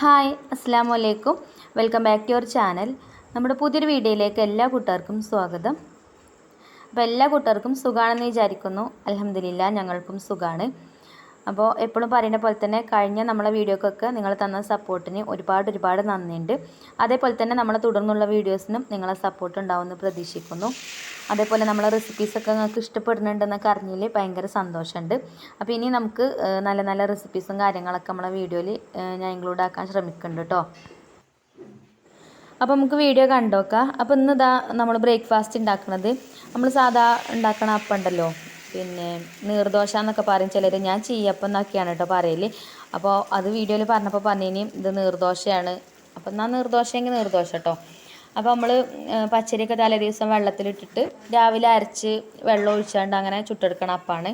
Hi അസ്സാം വലൈക്കും welcome back to your channel. നമ്മുടെ പുതിയൊരു വീഡിയോയിലേക്ക് എല്ലാ കൂട്ടുകാർക്കും സ്വാഗതം. അപ്പോൾ എല്ലാ കൂട്ടുകാർക്കും സുഖമാണെന്ന് വിചാരിക്കുന്നു. അലഹമില്ല ഞങ്ങൾക്കും സുഖമാണ് അപ്പോൾ എപ്പോഴും പറയുന്ന പോലെ തന്നെ കഴിഞ്ഞ നമ്മളെ വീഡിയോക്കൊക്കെ നിങ്ങൾ തന്ന സപ്പോർട്ടിന് ഒരുപാട് ഒരുപാട് നന്ദിയുണ്ട്. അതേപോലെ തന്നെ നമ്മളെ തുടർന്നുള്ള വീഡിയോസിനും നിങ്ങളെ സപ്പോർട്ട് ഉണ്ടാവുമെന്ന് പ്രതീക്ഷിക്കുന്നു. അതേപോലെ നമ്മളെ റെസിപ്പീസൊക്കെ നിങ്ങൾക്ക് ഇഷ്ടപ്പെടുന്നുണ്ടെന്നൊക്കെ അറിഞ്ഞതിൽ ഭയങ്കര സന്തോഷമുണ്ട്. അപ്പോൾ ഇനി നമുക്ക് നല്ല നല്ല റെസിപ്പീസും കാര്യങ്ങളൊക്കെ നമ്മളെ വീഡിയോയിൽ ഞാൻ ഇൻക്ലൂഡ് ആക്കാൻ ശ്രമിക്കുന്നുണ്ട് കേട്ടോ. അപ്പോൾ നമുക്ക് വീഡിയോ കണ്ടോക്കാം. അപ്പോൾ ഇന്ന് ഇതാ നമ്മൾ ബ്രേക്ക്ഫാസ്റ്റ് ഉണ്ടാക്കുന്നത് നമ്മൾ സാധാ ഉണ്ടാക്കണ അപ്പം ഉണ്ടല്ലോ പിന്നെ നീർദോശ എന്നൊക്കെ പറയും ചിലർ ഞാൻ ചീയപ്പം എന്നൊക്കെയാണ് കേട്ടോ പറയൽ അപ്പോൾ അത് വീഡിയോയിൽ പറഞ്ഞപ്പോൾ പറഞ്ഞിനി ഇത് നീർദോശയാണ്. അപ്പോൾ എന്നാൽ നീർദോശയെങ്കിൽ നീർദോശ കേട്ടോ അപ്പോൾ നമ്മൾ പച്ചരിയൊക്കെ തലേ ദിവസം വെള്ളത്തിലിട്ടിട്ട് രാവിലെ അരച്ച് വെള്ളം ഒഴിച്ചാണ്ട് അങ്ങനെ ചുട്ടെടുക്കണ അപ്പാണ്.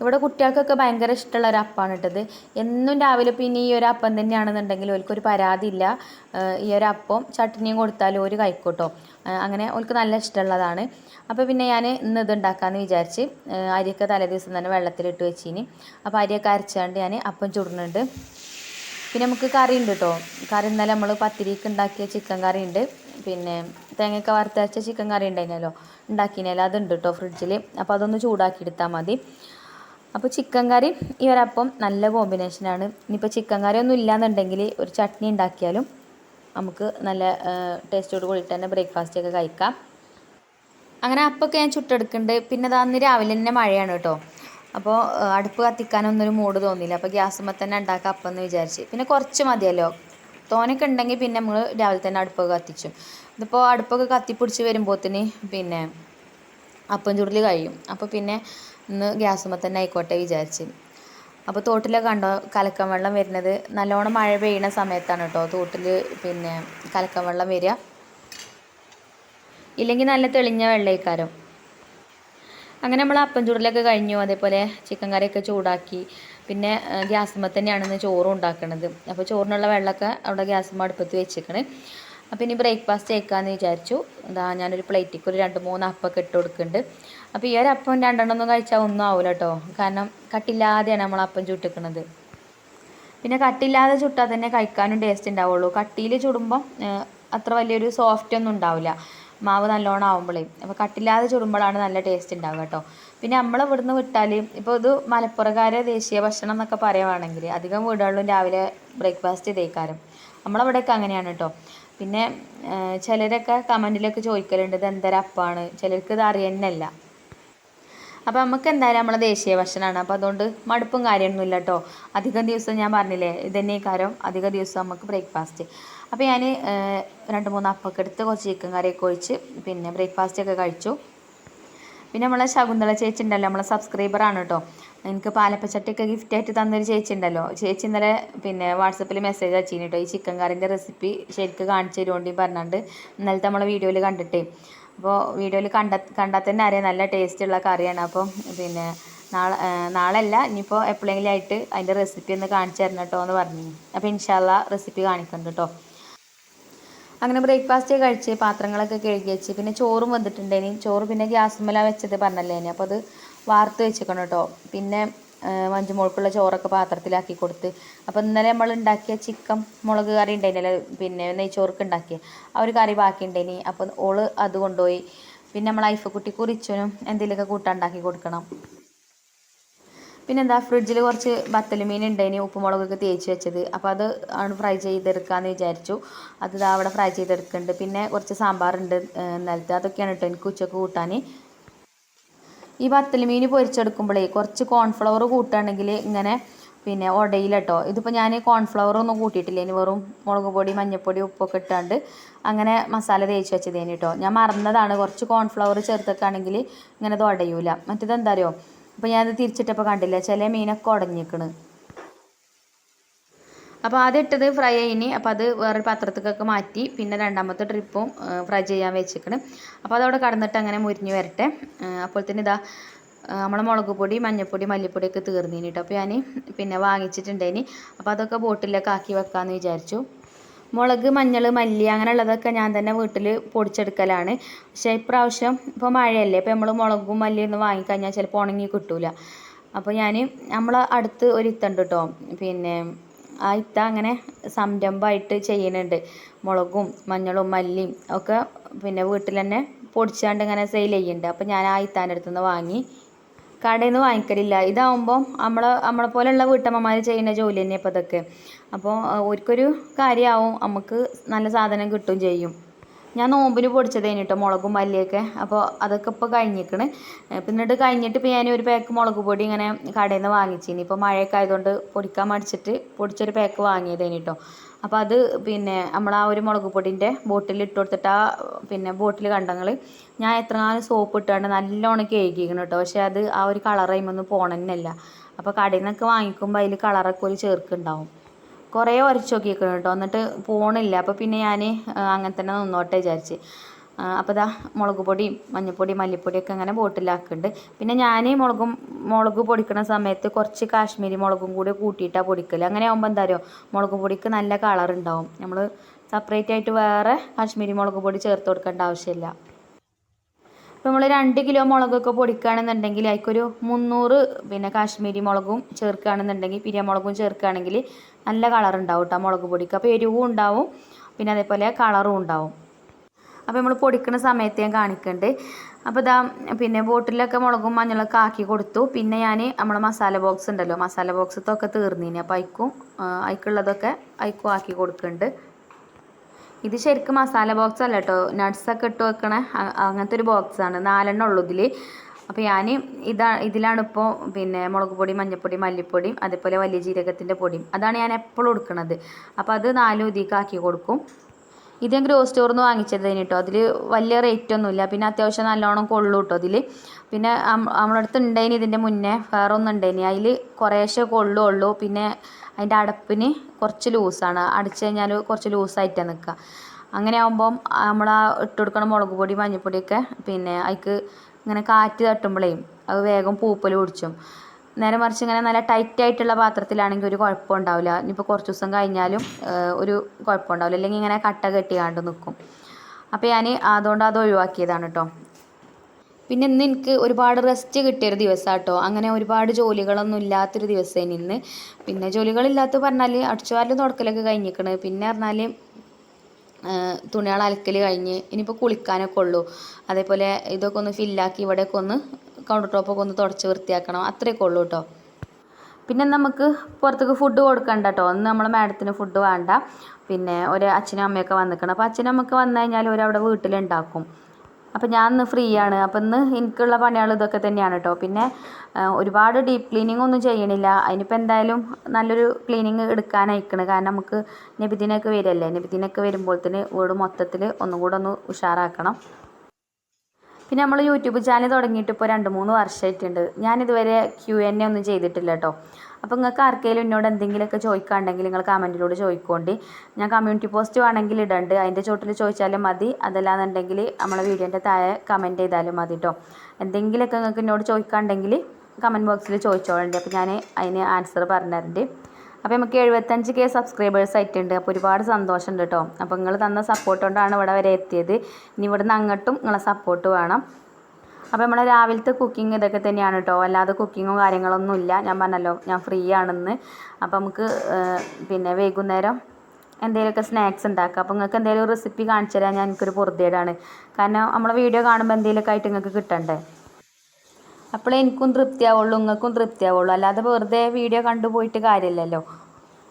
ഇവിടെ കുട്ടികൾക്കൊക്കെ ഭയങ്കര ഇഷ്ടമുള്ള ഒരു അപ്പമാണ് ഇട്ടത് എന്നും രാവിലെ പിന്നെ ഈ ഒരു അപ്പം തന്നെയാണെന്നുണ്ടെങ്കിൽ ഓൽക്കൊരു പരാതിയില്ല ഈ ഒരു അപ്പം ചട്നിയും കൊടുത്താലും ഒരു കഴിക്കോട്ടോ. അങ്ങനെ ഓൽക്ക് നല്ല ഇഷ്ടമുള്ളതാണ്. അപ്പോൾ പിന്നെ ഞാൻ ഇന്ന് ഇത് ഉണ്ടാക്കാമെന്ന് വിചാരിച്ച് അരിയൊക്കെ തലേ ദിവസം തന്നെ വെള്ളത്തിലിട്ട് വെച്ചിനി. അപ്പോൾ അരിയൊക്കെ അരച്ചാണ്ട് ഞാൻ അപ്പം ചുടുന്നുണ്ട്. പിന്നെ നമുക്ക് കറി ഉണ്ട് കേട്ടോ. കറി ഇന്നലെ നമ്മൾ പത്തിരിക്ക് ഉണ്ടാക്കിയ ചിക്കൻ കറി ഉണ്ട്. പിന്നെ തേങ്ങയൊക്കെ വറുത്തരച്ച ചിക്കൻ കറി ഉണ്ടായിരുന്നല്ലോ ഉണ്ടാക്കിനല്ലോ. അതുണ്ട് കേട്ടോ ഫ്രിഡ്ജിൽ അപ്പോൾ അതൊന്ന് ചൂടാക്കി എടുത്താൽ മതി. അപ്പോൾ ചിക്കൻ കറി ഈ ഒരപ്പം നല്ല കോമ്പിനേഷനാണ് ഇനിയിപ്പോൾ ചിക്കൻ കറി ഒന്നും ഇല്ലാന്നുണ്ടെങ്കിൽ ഒരു ചട്നി ഉണ്ടാക്കിയാലും നമുക്ക് നല്ല ടേസ്റ്റോട് കൂടിയിട്ട് തന്നെ ബ്രേക്ക്ഫാസ്റ്റ് ഒക്കെ കഴിക്കാം. അങ്ങനെ അപ്പൊക്കെ ഞാൻ ചുട്ടെടുക്കുന്നുണ്ട് പിന്നെ അന്ന് രാവിലെ തന്നെ മഴയാണ് കേട്ടോ. അപ്പോൾ അടുപ്പ് കത്തിക്കാനൊന്നും ഒരു മൂഡ് തോന്നിയില്ല. അപ്പോൾ ഗ്യാസുമ്മ തന്നെ ഉണ്ടാക്കാം അപ്പം എന്ന് വിചാരിച്ച്. പിന്നെ കുറച്ച് മതിയല്ലോ. തോനൊക്കെ ഉണ്ടെങ്കിൽ പിന്നെ നമ്മൾ രാവിലെ തന്നെ അടുപ്പൊക്കെ കത്തിച്ചു. ഇതിപ്പോൾ അടുപ്പൊക്കെ കത്തിപ്പിടിച്ച് വരുമ്പോഴത്തേന് പിന്നെ അപ്പം ചുരുളി കഴിയും. അപ്പോൾ പിന്നെ ഇന്ന് ഗ്യാസുമ്മ തന്നെ ആയിക്കോട്ടെ വിചാരിച്ച്. അപ്പോൾ തോട്ടിലൊക്കെ കണ്ടോ കലക്കം വെള്ളം വരുന്നത്. നല്ലോണം മഴ പെയ്യുന്ന സമയത്താണ് കേട്ടോ തോട്ടിൽ പിന്നെ കലക്കം വെള്ളം വരിക. ഇല്ലെങ്കിൽ നല്ല തെളിഞ്ഞ വെള്ളയിക്കാരം അങ്ങനെ നമ്മൾ അപ്പം ചൂടലൊക്കെ കഴിഞ്ഞു. അതേപോലെ ചിക്കൻ കറിയൊക്കെ ചൂടാക്കി. പിന്നെ ഗ്യാസുമ്മ തന്നെയാണ് ഇന്ന് ചോറും ഉണ്ടാക്കുന്നത് അപ്പോൾ ചോറിനുള്ള വെള്ളമൊക്കെ അവിടെ ഗ്യാസുമ്മ അടുപ്പത്ത് വെച്ചിരിക്കണ് അപ്പോൾ ഇനി ബ്രേക്ക്ഫാസ്റ്റ് കഴിക്കാമെന്ന് വിചാരിച്ചു. എന്താ ഞാനൊരു പ്ലേറ്റിക്ക് ഒരു രണ്ട് മൂന്ന് അപ്പം ഇട്ട് കൊടുക്കുന്നുണ്ട്. അപ്പോൾ ഈ ഒരു അപ്പം രണ്ടെണ്ണം ഒന്നും കഴിച്ചാൽ ഒന്നും ആവില്ല കേട്ടോ കാരണം കട്ടില്ലാതെയാണ് നമ്മൾ അപ്പം ചുട്ടിക്കുന്നത് പിന്നെ കട്ടില്ലാതെ ചുട്ടാൽ തന്നെ കഴിക്കാനും ടേസ്റ്റ് ഉണ്ടാവുള്ളൂ കട്ടിയിൽ ചുടുമ്പം അത്ര വലിയൊരു സോഫ്റ്റ് ഒന്നും ഉണ്ടാവില്ല മാവ് നല്ലോണം ആവുമ്പോഴേ അപ്പോൾ കട്ടില്ലാതെ ചുടുമ്പോഴാണ് നല്ല ടേസ്റ്റ് ഉണ്ടാവുക കേട്ടോ പിന്നെ നമ്മൾ ഇവിടുന്ന് വിട്ടാൽ ഇപ്പോൾ ഇത് മലപ്പുറക്കാരെ ദേശീയ ഭക്ഷണം എന്നൊക്കെ പറയുവാണെങ്കിൽ അധികം വീടുകളിലും രാവിലെ ബ്രേക്ക്ഫാസ്റ്റ് ഇതേക്കാരം നമ്മളവിടെയൊക്കെ അങ്ങനെയാണ് കേട്ടോ പിന്നെ ചിലരൊക്കെ കമന്റിലൊക്കെ ചോദിക്കലുണ്ട് ഇത് എന്തരപ്പാണ് ചിലർക്ക് ഇത് അറിയുന്നല്ല. അപ്പോൾ നമുക്ക് എന്തായാലും നമ്മളെ ദേശീയ ഭക്ഷണമാണ് അപ്പോൾ അതുകൊണ്ട് മടുപ്പും കാര്യമൊന്നുമില്ല കേട്ടോ അധികം ദിവസം ഞാൻ പറഞ്ഞില്ലേ ഇതന്നെ കാരം. അധിക ദിവസം നമുക്ക് ബ്രേക്ക്ഫാസ്റ്റ്. അപ്പോൾ ഞാൻ രണ്ട് മൂന്ന് അപ്പൊക്കെ എടുത്ത് കുറച്ച് ചിക്കൻ കറിയൊക്കെ ഒഴിച്ച് പിന്നെ ബ്രേക്ക്ഫാസ്റ്റ് ഒക്കെ കഴിച്ചു. പിന്നെ നമ്മളെ ശകുന്തള ചേച്ചി ഉണ്ടല്ലോ നമ്മളെ സബ്സ്ക്രൈബറാണ് കേട്ടോ എനിക്ക് പാലപ്പച്ചട്ടിയൊക്കെ ഗിഫ്റ്റായിട്ട് തന്നൊരു ചേച്ചി ഉണ്ടല്ലോ. ചേച്ചി ഇന്നലെ പിന്നെ വാട്സപ്പിൽ മെസ്സേജ് അയച്ചിന് കേട്ടോ ഈ ചിക്കൻ കറിന്റെ റെസിപ്പി ശരിക്ക് കാണിച്ചു തരുമോണ്ടി പറഞ്ഞാണ്ട് ഇന്നലത്തെ നമ്മളെ വീഡിയോയിൽ കണ്ടിട്ടേ. അപ്പോൾ വീഡിയോയിൽ കണ്ട കണ്ടാൽ തന്നെ അറിയാം. നല്ല ടേസ്റ്റുള്ള കറിയാണ്. അപ്പോൾ പിന്നെ നാളെ നാളെ അല്ല ഇനിയിപ്പോൾ എപ്പോഴെങ്കിലും ആയിട്ട് അതിന്റെ റെസിപ്പി ഒന്ന് കാണിച്ചു തരണം കേട്ടോ എന്ന് പറഞ്ഞു. അപ്പോൾ ഇൻഷാല്ല റെസിപ്പി കാണിക്കുന്നുണ്ട് കേട്ടോ അങ്ങനെ ബ്രേക്ക്ഫാസ്റ്റ് കഴിച്ച് പാത്രങ്ങളൊക്കെ കഴുകി വെച്ച് പിന്നെ ചോറും വന്നിട്ടുണ്ടേനി ചോറ് പിന്നെ ഗ്യാസ് ഗ്യാസുമ്മല വെച്ചത് പറഞ്ഞല്ലേനി അപ്പോൾ അത് വാർത്ത് വെച്ചേക്കണം കേട്ടോ. പിന്നെ മഞ്ചുമോൾക്കുള്ള ചോറൊക്കെ പാത്രത്തിലാക്കി കൊടുത്ത്. അപ്പോൾ ഇന്നലെ നമ്മൾ ഉണ്ടാക്കിയ ചിക്കൻ മുളക് കറി ഉണ്ടായിരുന്നില്ല പിന്നെ നെയ്ച്ചോർക്ക് ഉണ്ടാക്കിയ ആ ഒരു കറി ബാക്കി ഉണ്ടായിനി അപ്പോൾ ഓൾ അത് കൊണ്ടുപോയി. പിന്നെ നമ്മൾ ഐഫക്കുട്ടി കുറിച്ചനും എന്തെങ്കിലുമൊക്കെ കൂട്ടാൻ ഉണ്ടാക്കി കൊടുക്കണം. പിന്നെ എന്താ ഫ്രിഡ്ജിൽ കുറച്ച് ബത്തൽ മീൻ ഉണ്ടായിന് ഉപ്പുമുളകൊക്കെ തേച്ച് വെച്ചത്. അപ്പോൾ അത് ആണ് ഫ്രൈ ചെയ്തെടുക്കാമെന്ന് വിചാരിച്ചു. അത് അവിടെ ഫ്രൈ ചെയ്തെടുക്കുന്നുണ്ട് പിന്നെ കുറച്ച് സാമ്പാറുണ്ട് നിലത്ത് അതൊക്കെയാണ് കേട്ടോ എനിക്ക് ഉച്ചയ്ക്ക് കൂട്ടാൻ ഈ വത്തൽ മീൻ പൊരിച്ചെടുക്കുമ്പോഴേ കുറച്ച് കോൺഫ്ലവർ കൂട്ടുകയാണെങ്കിൽ ഇങ്ങനെ പിന്നെ ഉടയില്ല കേട്ടോ ഇതിപ്പോൾ ഞാൻ കോൺഫ്ലവർ ഒന്നും കൂട്ടിയിട്ടില്ല. ഇനി വെറും മുളക് പൊടി മഞ്ഞൾപ്പൊടി ഉപ്പൊക്കെ ഇട്ടാണ്ട് അങ്ങനെ മസാല തേച്ച് വെച്ചതേനി കേട്ടോ ഞാൻ മറന്നതാണ്. കുറച്ച് കോൺഫ്ലവർ ചേർത്തൊക്കെയാണെങ്കിൽ ഇങ്ങനെ ഇത് ഉടയൂല മറ്റേത് എന്താ അറിയോ? അപ്പോൾ ഞാനത് തിരിച്ചിട്ടപ്പോൾ കണ്ടില്ല? ചില മീനൊക്കെ ഉടഞ്ഞിക്കണ് അപ്പോൾ ആദ്യം ഇട്ടത് ഫ്രൈ ആയിനി. അപ്പോൾ അത് വേറൊരു പാത്രത്തേക്കൊക്കെ മാറ്റി പിന്നെ രണ്ടാമത്തെ ട്രിപ്പും ഫ്രൈ ചെയ്യാൻ വെച്ചിരിക്കണം അപ്പോൾ അതവിടെ കടന്നിട്ട് അങ്ങനെ മുരിഞ്ഞ് വരട്ടെ. അപ്പോൾ തന്നെ ഇതാ നമ്മളെ മുളക് പൊടി മഞ്ഞൾപ്പൊടി മല്ലിപ്പൊടിയൊക്കെ തീർന്നു കേട്ടോ അപ്പോൾ ഞാൻ പിന്നെ വാങ്ങിച്ചിട്ടുണ്ടേനി. അപ്പോൾ അതൊക്കെ ബോട്ടിലൊക്കെ ആക്കി വെക്കാമെന്ന് വിചാരിച്ചു. മുളക് മഞ്ഞൾ മല്ലി അങ്ങനെയുള്ളതൊക്കെ ഞാൻ തന്നെ വീട്ടിൽ പൊടിച്ചെടുക്കലാണ്. പക്ഷേ ഇപ്രാവശ്യം ഇപ്പോൾ മഴയല്ലേ ഇപ്പോൾ നമ്മൾ മുളകും മല്ലിയൊന്നും വാങ്ങിക്കഴിഞ്ഞാൽ ചിലപ്പോൾ ഉണങ്ങി കിട്ടൂല. അപ്പോൾ ഞാൻ നമ്മളെ അടുത്ത് ഒരു ഇത്തുണ്ട് കേട്ടോ പിന്നെ ആ അങ്ങനെ സംരംഭമായിട്ട് ചെയ്യുന്നുണ്ട്. മുളകും മഞ്ഞളും മല്ലിയും ഒക്കെ പിന്നെ വീട്ടിൽ തന്നെ പൊടിച്ചാണ്ട് ഇങ്ങനെ സെയിൽ ചെയ്യുന്നുണ്ട്. അപ്പോൾ ഞാൻ ആ ഇത്താന്റെ അടുത്ത് നിന്ന് വാങ്ങി. കടയിൽ നിന്ന് വാങ്ങിക്കലില്ല. ഇതാവുമ്പോൾ നമ്മളെ നമ്മളെ പോലെയുള്ള വീട്ടമ്മമാർ ചെയ്യുന്ന ജോലി തന്നെ ഇപ്പോൾ ഇതൊക്കെ. അപ്പോൾ ഒരിക്കൊരു കാര്യമാവും. നമുക്ക് നല്ല സാധനം കിട്ടും ചെയ്യും. ഞാൻ നോമ്പിന് പൊടിച്ചത് കേട്ടോ മുളകും മല്ലിയൊക്കെ. അപ്പോൾ അതൊക്കെ ഇപ്പോൾ കഴിഞ്ഞിരിക്കണ്. പിന്നീട് കഴിഞ്ഞിട്ട് ഇപ്പോൾ ഞാൻ ഒരു പാക്ക് മുളക് പൊടി ഇങ്ങനെ കടയിൽ നിന്ന് വാങ്ങിച്ചിനി. ഇപ്പോൾ മഴയൊക്കെ ആയതുകൊണ്ട് പൊടിക്കാൻ മടിച്ചിട്ട് പൊടിച്ചൊരു പാക്ക് വാങ്ങിയത് കേട്ടോ അപ്പോൾ അത് പിന്നെ നമ്മൾ ആ ഒരു മുളക് പൊടിന്റെ ബോട്ടിൽ ഇട്ട് കൊടുത്തിട്ട് ആ പിന്നെ ബോട്ടിൽ കണ്ടങ്ങൾ ഞാൻ എത്ര നാളും സോപ്പ് ഇട്ടാണ്ട് നല്ലോണം കേൾക്കിക്കണം കേട്ടോ. പക്ഷേ അത് ആ ഒരു കളർ അതിമൊന്നും പോണെന്നല്ല. അപ്പോൾ കടയിൽ നിന്നൊക്കെ വാങ്ങിക്കുമ്പോൾ അതിൽ കളറൊക്കെ ഒരു ചേർക്കുണ്ടാവും കുറേ ഉരച്ച് നോക്കിയേക്കണം കേട്ടോ. എന്നിട്ട് പോണില്ല. അപ്പോൾ പിന്നെ ഞാൻ അങ്ങനെ തന്നെ നിന്നോട്ടെ വിചാരിച്ച്. അപ്പോൾ ഇതാ മുളക് പൊടിയും മഞ്ഞൾപ്പൊടി മല്ലിപ്പൊടിയൊക്കെ അങ്ങനെ ബോട്ടിലാക്കുന്നുണ്ട് പിന്നെ ഞാൻ മുളകും മുളക് പൊടിക്കുന്ന സമയത്ത് കുറച്ച് കാശ്മീരി മുളകും കൂടി കൂട്ടിയിട്ടാണ് പൊടിക്കൽ അങ്ങനെ ആകുമ്പോൾ എന്താ പറയുക മുളക് പൊടിക്ക് നല്ല കളർ ഉണ്ടാവും നമ്മൾ സെപ്പറേറ്റ് ആയിട്ട് വേറെ കാശ്മീരി മുളക് പൊടി ചേർത്ത് കൊടുക്കേണ്ട ആവശ്യമില്ല ഇപ്പോൾ നമ്മൾ രണ്ട് കിലോ മുളകൊക്കെ പൊടിക്കുകയാണെന്നുണ്ടെങ്കിൽ അതിക്കൊരു മുന്നൂറ് പിന്നെ കാശ്മീരി മുളകും ചേർക്കുകയാണെന്നുണ്ടെങ്കിൽ പിരിയമുളകും ചേർക്കുകയാണെങ്കിൽ നല്ല കളർ ഉണ്ടാവും കേട്ടോ മുളക് പൊടിക്ക്. അപ്പോൾ എരിവും ഉണ്ടാവും പിന്നെ അതേപോലെ കളറും ഉണ്ടാവും. അപ്പോൾ നമ്മൾ പൊടിക്കുന്ന സമയത്ത് ഞാൻ കാണിക്കുന്നുണ്ട് അപ്പോൾ ഇതാ പിന്നെ ബോട്ടിലൊക്കെ മുളകും മഞ്ഞളൊക്കെ ആക്കി കൊടുത്തു. പിന്നെ ഞാൻ നമ്മളെ മസാല ബോക്സ് ഉണ്ടല്ലോ മസാല ബോക്സത്തൊക്കെ തീർന്നിനി. അപ്പോൾ അയക്കും അയക്കുള്ളതൊക്കെ അയക്കും ആക്കി കൊടുക്കുന്നുണ്ട് ഇത് ശരിക്കും മസാല ബോക്സ് അല്ല കേട്ടോ നട്ട്സൊക്കെ ഇട്ട് വെക്കണ അങ്ങനത്തെ ഒരു ബോക്സാണ് നാലെണ്ണം ഉള്ളൂ ഇതിൽ അപ്പോൾ ഞാൻ ഇതാ ഇതിലാണ് ഇപ്പോൾ പിന്നെ മുളക് പൊടി മഞ്ഞൾപ്പൊടി മല്ലിപ്പൊടിയും അതേപോലെ വലിയ ജീരകത്തിന്റെ പൊടിയും. അതാണ് ഞാൻ എപ്പോഴും എടുക്കുന്നത് അപ്പോൾ അത് നാലും ഇതിലേക്ക് ആക്കി കൊടുക്കും. ഇത് ഞാൻ ഗ്രോ സ്റ്റോറിൽ നിന്ന് വാങ്ങിച്ചതിന് കേട്ടോ അതിൽ വലിയ റേറ്റ് ഒന്നുമില്ല പിന്നെ അത്യാവശ്യം നല്ലോണം കൊള്ളു കേട്ടോ അതിൽ പിന്നെ നമ്മളടുത്ത് ഉണ്ടായിന് ഇതിന്റെ മുന്നേ. വേറെ ഒന്നും ഉണ്ടായിന് അതിൽ കുറേശ്ശെ കൊള്ളുള്ളൂ. പിന്നെ അതിന്റെ അടപ്പിന് കുറച്ച് ലൂസാണ്. അടിച്ചു കഴിഞ്ഞാൽ കുറച്ച് ലൂസായിട്ടാണ് നിൽക്കുക. അങ്ങനെ ആകുമ്പം നമ്മൾ ആ ഇട്ട് കൊടുക്കണ മുളക് പൊടി മഞ്ഞൾപ്പൊടിയൊക്കെ പിന്നെ അതിക്ക് ഇങ്ങനെ കാറ്റ് തട്ടുമ്പോഴേ അത് വേഗം പൂപ്പൽ പിടിച്ചും. നേരെ മറിച്ച് ഇങ്ങനെ നല്ല ടൈറ്റ് ആയിട്ടുള്ള പാത്രത്തിലാണെങ്കിൽ ഒരു കുഴപ്പം ഉണ്ടാവില്ല. ഇനിയിപ്പോൾ കുറച്ച് ദിവസം കഴിഞ്ഞാലും ഒരു കുഴപ്പമുണ്ടാവില്ല അല്ലെങ്കിൽ ഇങ്ങനെ കട്ട കെട്ടിയാണ്ട് നിൽക്കും അപ്പോൾ ഞാൻ അതുകൊണ്ട് അത് ഒഴിവാക്കിയതാണ് കേട്ടോ പിന്നെ ഇന്ന് എനിക്ക് ഒരുപാട് റെസ്റ്റ് കിട്ടിയൊരു ദിവസമാണ് കേട്ടോ അങ്ങനെ ഒരുപാട് ജോലികളൊന്നും ഇല്ലാത്തൊരു ദിവസം ഇന്ന്. പിന്നെ ജോലികളില്ലാത്ത പറഞ്ഞാൽ അടിച്ചുവാരലും തുടക്കലൊക്കെ കഴിഞ്ഞിരിക്കണ് പിന്നെ പറഞ്ഞാൽ തുണികൾ അലക്കൽ കഴിഞ്ഞ് ഇനിയിപ്പോൾ കുളിക്കാനൊക്കെ ഉള്ളൂ. അതേപോലെ ഇതൊക്കെ ഒന്ന് ഫില്ലാക്കി ഇവിടെയൊക്കെ ഒന്ന് കൗണ്ടർ ടോപ്പൊക്കെ ഒന്ന് തുടച്ച് വൃത്തിയാക്കണം. അത്രയൊക്കെ ഉള്ളൂ കേട്ടോ പിന്നെ നമുക്ക് പുറത്തേക്ക് ഫുഡ് കൊടുക്കണ്ട കേട്ടോ ഒന്ന് നമ്മളെ മാഡത്തിന് ഫുഡ് വേണ്ട. പിന്നെ ഒരു അച്ഛനും അമ്മയൊക്കെ വന്നിക്കണം. അപ്പോൾ അച്ഛനും അമ്മയൊക്കെ വന്നു കഴിഞ്ഞാൽ അവരവിടെ വീട്ടിലുണ്ടാക്കും. അപ്പോൾ ഞാൻ ഇന്ന് ഫ്രീ ആണ് അപ്പോൾ ഇന്ന് എനിക്കുള്ള പണികൾ ഇതൊക്കെ തന്നെയാണ് കേട്ടോ പിന്നെ ഒരുപാട് ഡീപ്പ് ക്ലീനിങ് ഒന്നും ചെയ്യണില്ല. അതിനിപ്പോൾ എന്തായാലും നല്ലൊരു ക്ലീനിങ് എടുക്കാൻ അയക്കണ് കാരണം നമുക്ക് നബിദിനൊക്കെ വരല്ലേ? നബിദിനൊക്കെ വരുമ്പോഴത്തേന് വീട് മൊത്തത്തിൽ ഒന്നും കൂടെ ഒന്ന് ഉഷാറാക്കണം. പിന്നെ നമ്മൾ യൂട്യൂബ് ചാനൽ തുടങ്ങിയിട്ട് ഇപ്പോൾ രണ്ട് മൂന്ന് വർഷമായിട്ടുണ്ട് ഞാനിതുവരെ ക്യു എൻ എ ഒന്നും ചെയ്തിട്ടില്ല കേട്ടോ അപ്പോൾ നിങ്ങൾക്ക് ആർക്കെങ്കിലും എന്നോട് എന്തെങ്കിലുമൊക്കെ ചോദിക്കാണ്ടെങ്കിൽ നിങ്ങൾ കമന്റിലൂടെ ചോദിക്കോണ്ടി. ഞാൻ കമ്മ്യൂണിറ്റി പോസ്റ്റ് വേണമെങ്കിൽ ഇടണ്ട്. അതിന്റെ ചോട്ടിൽ ചോദിച്ചാലും മതി. അതല്ലാന്നുണ്ടെങ്കിൽ നമ്മളെ വീഡിയോന്റെ താഴെ കമന്റ് ചെയ്താലും മതി കേട്ടോ എന്തെങ്കിലുമൊക്കെ നിങ്ങൾക്ക് എന്നോട് ചോദിക്കാണ്ടെങ്കിൽ കമന്റ് ബോക്സിൽ ചോദിച്ചോളുണ്ട്. അപ്പോൾ ഞാൻ അതിന് ആൻസർ പറഞ്ഞിട്ടുണ്ട് അപ്പോൾ നമുക്ക് എഴുപത്തഞ്ച് കെ സബ്സ്ക്രൈബേഴ്സ് ആയിട്ടുണ്ട്. അപ്പോൾ ഒരുപാട് സന്തോഷമുണ്ട് കേട്ടോ അപ്പോൾ നിങ്ങൾ തന്ന സപ്പോർട്ട് കൊണ്ടാണ് ഇവിടെ വരെ എത്തിയത്. ഇനി ഇവിടുന്ന് അങ്ങോട്ടും നിങ്ങളെ സപ്പോർട്ട് വേണം. അപ്പോൾ നമ്മളെ രാവിലത്തെ കുക്കിംഗ് ഇതൊക്കെ തന്നെയാണ് കേട്ടോ അല്ലാതെ കുക്കിങ്ങും കാര്യങ്ങളൊന്നും ഇല്ല. ഞാൻ പറഞ്ഞല്ലോ ഞാൻ ഫ്രീ ആണെന്ന്. അപ്പോൾ നമുക്ക് പിന്നെ വൈകുന്നേരം എന്തെങ്കിലുമൊക്കെ സ്നാക്സ് ഉണ്ടാക്കാം അപ്പോൾ നിങ്ങൾക്ക് എന്തെങ്കിലും റെസിപ്പി കാണിച്ചു തരാൻ ഞാൻ എനിക്കൊരു പൊറുതേടാണ്. കാരണം നമ്മളെ വീഡിയോ കാണുമ്പോൾ എന്തെങ്കിലുമൊക്കെ ആയിട്ട് നിങ്ങൾക്ക് കിട്ടണ്ടേ? അപ്പോൾ എനിക്കും തൃപ്തിയാവുള്ളൂ നിങ്ങൾക്കും തൃപ്തിയാവുള്ളൂ. അല്ലാതെ വെറുതെ വീഡിയോ കണ്ടു പോയിട്ട് കാര്യമില്ലല്ലോ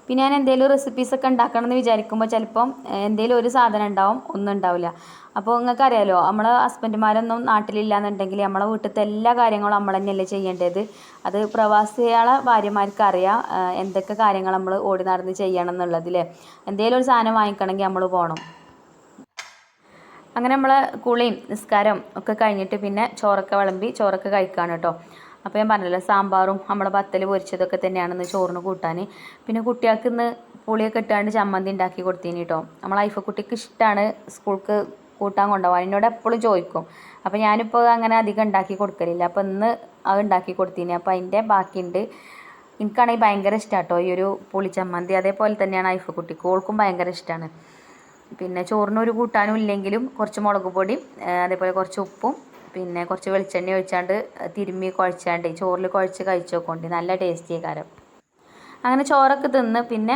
പിന്നെ ഞാൻ എന്തെങ്കിലും റെസിപ്പീസൊക്കെ ഉണ്ടാക്കണം എന്ന് വിചാരിക്കുമ്പോൾ ചിലപ്പം എന്തെങ്കിലും ഒരു സാധനം ഉണ്ടാവും ഒന്നും ഉണ്ടാവില്ല. അപ്പോൾ നിങ്ങൾക്ക് അറിയാലോ നമ്മളെ ഹസ്ബൻഡുമാരൊന്നും നാട്ടിലില്ലാന്നുണ്ടെങ്കിൽ നമ്മളെ വീട്ടിലത്തെ എല്ലാ കാര്യങ്ങളും നമ്മൾ തന്നെയല്ലേ ചെയ്യേണ്ടത്. അത് പ്രവാസികളെ ഭാര്യമാർക്ക് അറിയാം എന്തൊക്കെ കാര്യങ്ങൾ നമ്മൾ ഓടി നടന്ന് ചെയ്യണം എന്നുള്ളതില്ലേ എന്തെങ്കിലും ഒരു സാധനം വാങ്ങിക്കണമെങ്കിൽ നമ്മൾ പോകണം അങ്ങനെ നമ്മൾ കുളിയും നിസ്കാരം ഒക്കെ കഴിഞ്ഞിട്ട് പിന്നെ ചോറൊക്കെ വിളമ്പി ചോറൊക്കെ കഴിക്കുകയാണ് കേട്ടോ. അപ്പോൾ ഞാൻ പറഞ്ഞല്ലോ സാമ്പാറും നമ്മളെ ബത്തൽ പൊരിച്ചതൊക്കെ തന്നെയാണെന്ന് ചോറിന് കൂട്ടാൻ പിന്നെ കുട്ടികൾക്ക് ഇന്ന് പുളിയൊക്കെ ഇട്ടാണ്ട് ചമ്മന്തി ഉണ്ടാക്കി കൊടുത്തീനി കേട്ടോ നമ്മൾ ഐഫ കുട്ടിക്ക് ഇഷ്ടമാണ് സ്കൂൾക്ക് കൂട്ടാൻ കൊണ്ടുപോകാൻ. എന്നോട് എപ്പോഴും ചോദിക്കും. അപ്പോൾ ഞാനിപ്പോൾ അങ്ങനെ അധികം ഉണ്ടാക്കി കൊടുക്കലില്ല. അപ്പോൾ ഇന്ന് അത് ഉണ്ടാക്കി കൊടുത്തീനി. അപ്പോൾ അതിന്റെ ബാക്കിയുണ്ട്. എനിക്കാണെങ്കിൽ ഭയങ്കര ഇഷ്ടമാണ് കേട്ടോ ഈ ഒരു പുളിച്ചമ്മന്തി അതേപോലെ തന്നെയാണ് ഐഫക്കുട്ടിക്ക് ഓൾക്കും ഭയങ്കര ഇഷ്ടമാണ് പിന്നെ ചോറിനൊരു കൂട്ടാനും ഇല്ലെങ്കിലും കുറച്ച് മുളക് പൊടിയും അതേപോലെ കുറച്ച് ഉപ്പും പിന്നെ കുറച്ച് വെളിച്ചെണ്ണ ഒഴിച്ചാണ്ട് തിരുമ്മി കുഴച്ചാണ്ട് ചോറിൽ കുഴച്ച് കഴിച്ച് നോക്കോണ്ടി നല്ല ടേസ്റ്റി കാരം. അങ്ങനെ ചോറൊക്കെ തിന്ന് പിന്നെ